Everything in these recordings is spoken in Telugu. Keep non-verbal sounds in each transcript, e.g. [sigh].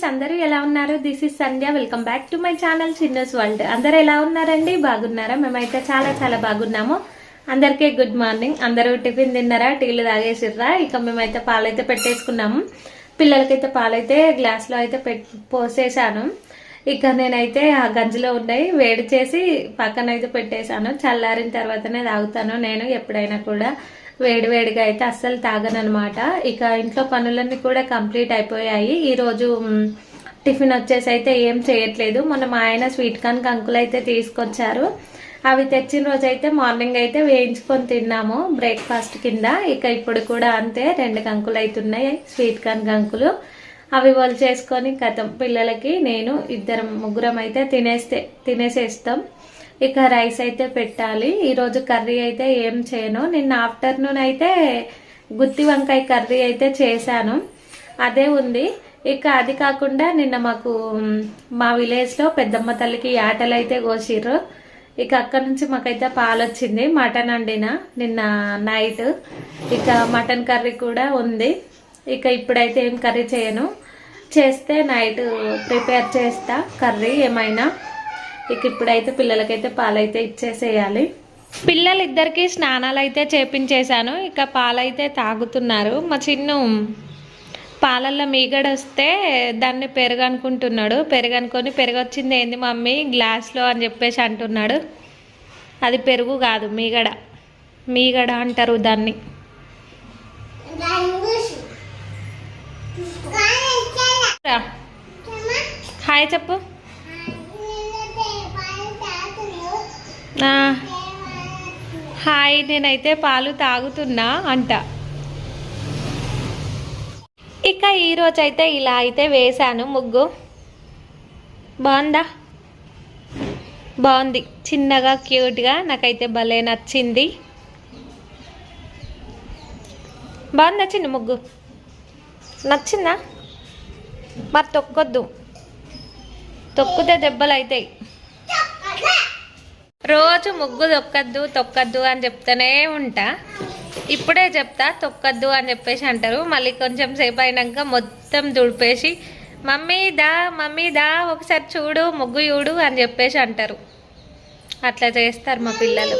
ఫ్రెండ్స్ అందరూ ఎలా ఉన్నారు? This is Sandhya welcome back to my channel Chinna's world అందరు ఎలా ఉన్నారండి? బాగున్నారా? మేమైతే చాలా చాలా బాగున్నాము. అందరికీ గుడ్ మార్నింగ్ అందరూ టిఫిన్ తిన్నారా? టీలు తాగేసిర్రా? ఇక మేమైతే పాలైతే పెట్టేసుకున్నాము. పిల్లలకైతే పాలైతే గ్లాస్లో అయితే పెట్ పోసేసాను. ఇక నేనైతే ఆ గంజిలో ఉన్నాయి వేడి చేసి పక్కన అయితే పెట్టేశాను. చల్లారిన తర్వాతనే తాగుతాను నేను ఎప్పుడైనా కూడా. వేడివేడిగా అయితే అస్సలు తాగననమాట ఇక ఇంట్లో పనులన్నీ కూడా కంప్లీట్ అయిపోయాయి. ఈరోజు టిఫిన్ వచ్చేసి అయితే ఏం చేయట్లేదు. మొన్న మా ఆయన స్వీట్ కార్న్ కంకులు అయితే తీసుకొచ్చారు. అవి తెచ్చిన రోజు అయితే మార్నింగ్ అయితే వేయించుకొని తిన్నాము బ్రేక్ఫాస్ట్ కింద. ఇక ఇప్పుడు కూడా అంతే రెండు కంకులు అవుతున్నాయి స్వీట్ కార్న్ కంకులు. అవి వాళ్ళు చేసుకొని కథం పిల్లలకి నేను ఇద్దరం ముగ్గురం అయితే తినేస్తే తినేసేస్తాం. ఇక రైస్ అయితే పెట్టాలి. ఈరోజు కర్రీ అయితే ఏం చేయను. నిన్న ఆఫ్టర్నూన్ అయితే గుత్తి వంకాయ కర్రీ అయితే చేశాను. అదే ఉంది. ఇక అది కాకుండా నిన్న మాకు మా విలేజ్లో పెద్దమ్మ తల్లికి ఆటలు అయితే కోసిర్రు. ఇక అక్కడ నుంచి మాకైతే పాలు వచ్చింది. మటన్ వండిన నిన్న నైట్. ఇక మటన్ కర్రీ కూడా ఉంది. ఇక ఇప్పుడైతే ఏం కర్రీ చేయను. చేస్తే నైట్ ప్రిపేర్ చేస్తా. కర్రీ ఏమైనా ఇక ఇప్పుడైతే పిల్లలకైతే పాలైతే ఇచ్చేసేయాలి. పిల్లలిద్దరికి స్నానాలు అయితే చేపించేశాను. ఇక పాలైతే తాగుతున్నారు. మా చిన్ను పాలల్లో మీగడ వస్తే దాన్ని పెరుగు అనుకుంటున్నాడు పెరుగు అనుకొని పెరుగు వచ్చింది ఏంది మమ్మీ? గ్లాస్లో అని చెప్పేసి అంటున్నాడు. అది పెరుగు కాదు మీగడ. మీగడ అంటారు దాన్ని. రా. హాయ్ చెప్పు. హాయ్ నేనైతే పాలు తాగుతున్నా అంట. ఇక ఈరోజు అయితే ఇలా అయితే వేశాను ముగ్గు. బాగుందా? బాగుంది. చిన్నగా క్యూట్గా నాకైతే భలే నచ్చింది. బాగుంది నచ్చింది ముగ్గు? నచ్చిందా? మరి తొక్కొద్దు. తొక్కితే దెబ్బలు అవుతాయి రోజు ముగ్గు తొక్కద్దు తొక్కద్దు అని చెప్తూనే ఉంటా. ఇప్పుడే చెప్తా తొక్కద్దు అని చెప్పేసి అంటారు. మళ్ళీ కొంచెం సేపు అయినాక మొత్తం దుడిపేసి మమ్మీ దా మమ్మీ దా ఒకసారి చూడు ముగ్గు చూడు అని చెప్పేసి అంటారు. అట్లా చేస్తారు మా పిల్లలు.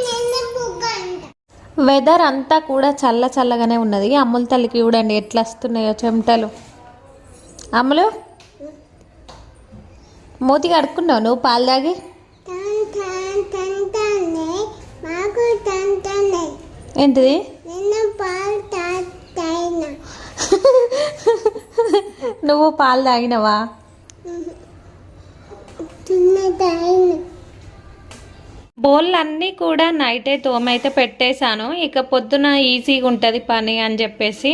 వెదర్ అంతా కూడా చల్ల చల్లగానే ఉన్నది. అమ్ముల తల్లికి చూడండి ఎట్లా వస్తున్నాయో చెమటలు. అమ్ములు మూతి కడుక్కున్నావు నువ్వు పాలు తాగి మాకు తంతనే ఏంటిది? [laughs] నువ్వు పాలు తాగినవా? బోళ్ళన్నీ కూడా నైటే తోమైతే పెట్టేశాను. ఇక పొద్దున ఈజీగా ఉంటుంది పని అని చెప్పేసి.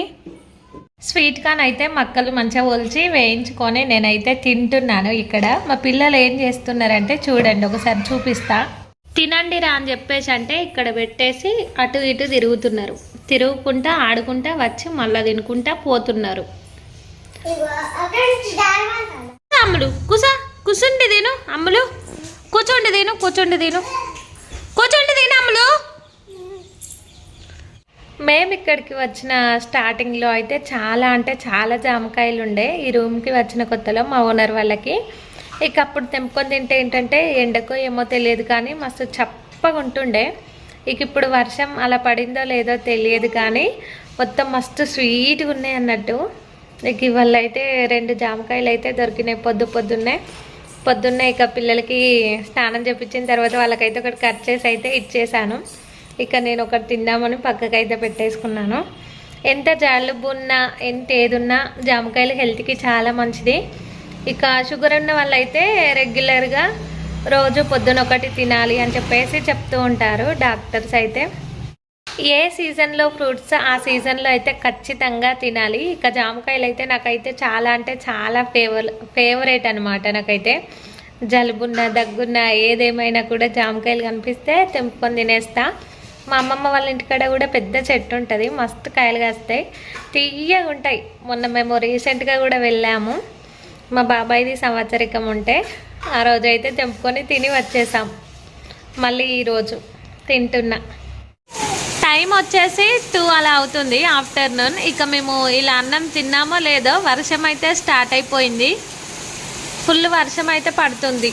స్వీట్ కార్న్ అయితే మక్కలు మంచిగా ఒలిచి వేయించుకొని నేనైతే తింటున్నాను ఇక్కడ. మా పిల్లలు ఏం చేస్తున్నారంటే చూడండి ఒకసారి చూపిస్తా. తినండి రా అని చెప్పేసి అంటే ఇక్కడ పెట్టేసి అటు ఇటు తిరుగుతున్నారు. తిరుగుకుంటా ఆడుకుంటా వచ్చి మళ్ళీ తినుకుంటా పోతున్నారు. అమ్ములు కుసా? కూర్చుండి తిను అమ్ములు. కూర్చోండి తిను కూర్చోండి తిను. కూర్చోండి తిను అమ్ములు. మేము ఇక్కడికి వచ్చిన స్టార్టింగ్లో అయితే చాలా అంటే చాలా జామకాయలు ఉండే ఈ రూమ్కి వచ్చిన కొత్తలో మా ఓనర్ వాళ్ళకి ఇక అప్పుడు తెంపుకొని తింటే ఏంటంటే ఎండకో ఏమో తెలియదు కానీ మస్తు చప్పగా ఉంటుండే. ఇక ఇప్పుడు వర్షం అలా పడిందో లేదో తెలియదు కానీ మొత్తం మస్తు స్వీట్గా ఉన్నాయి అన్నట్టు. ఇక ఇవాళ అయితే రెండు జామకాయలు అయితే దొరికినాయి పొద్దు పొద్దున్నే. పొద్దున్నే ఇక పిల్లలకి స్నానం చేపించిన తర్వాత వాళ్ళకైతే ఒకటి కట్ చేసి అయితే ఇచ్చేసాను. ఇక నేను ఒకటి తిందామని పక్కకైతే పెట్టేసుకున్నాను. ఎంత జలుబు ఉన్నా ఎంత ఏదున్నా జామకాయలు హెల్త్కి చాలా మంచిది. ఇక షుగర్ ఉన్న వాళ్ళైతే రెగ్యులర్గా రోజు పొద్దున ఒకటి తినాలి అని చెప్పేసి చెప్తూ ఉంటారు డాక్టర్స్ అయితే. ఏ సీజన్లో ఫ్రూట్స్ ఆ సీజన్లో అయితే ఖచ్చితంగా తినాలి. ఇక జామకాయలు అయితే నాకైతే చాలా అంటే చాలా ఫేవర్ ఫేవరెట్ అనమాట నాకైతే. జలుబున్న దగ్గున్న ఏదేమైనా కూడా జామకాయలు కనిపిస్తే తెంపుకొని తినేస్తా. మా అమ్మమ్మ వాళ్ళ ఇంటికాడ కూడా పెద్ద చెట్టు ఉంటుంది. మస్తు కాయలు కాస్తాయి. తీయగా ఉంటాయి మొన్న మేము రీసెంట్గా కూడా వెళ్ళాము. మా బాబాయ్ది సంవత్సరికం ఉంటే ఆ రోజు అయితే తెంపుకొని తిని వచ్చేసాం. మళ్ళీ ఈరోజు తింటున్నా. టైం వచ్చేసి టూ అలా అవుతుంది ఆఫ్టర్నూన్. ఇక మేము ఇలా అన్నం తిన్నామో లేదో వర్షం అయితే స్టార్ట్ అయిపోయింది. ఫుల్ వర్షం అయితే పడుతుంది.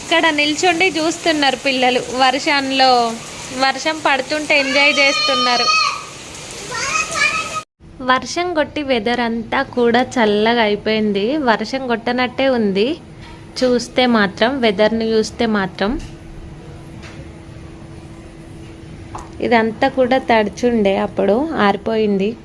ఇక్కడ నిల్చుండి చూస్తున్నారు పిల్లలు వర్షంలో. వర్షం పడుతుంటే ఎంజాయ్ చేస్తున్నారు. వర్షం కొట్టి వెదర్ అంతా కూడా చల్లగా అయిపోయింది. వర్షం కొట్టనట్టే ఉంది. చూస్తే మాత్రం వెదర్ని చూస్తే మాత్రం. ఇదంతా కూడా తడిచుండే అప్పుడు ఆరిపోయింది.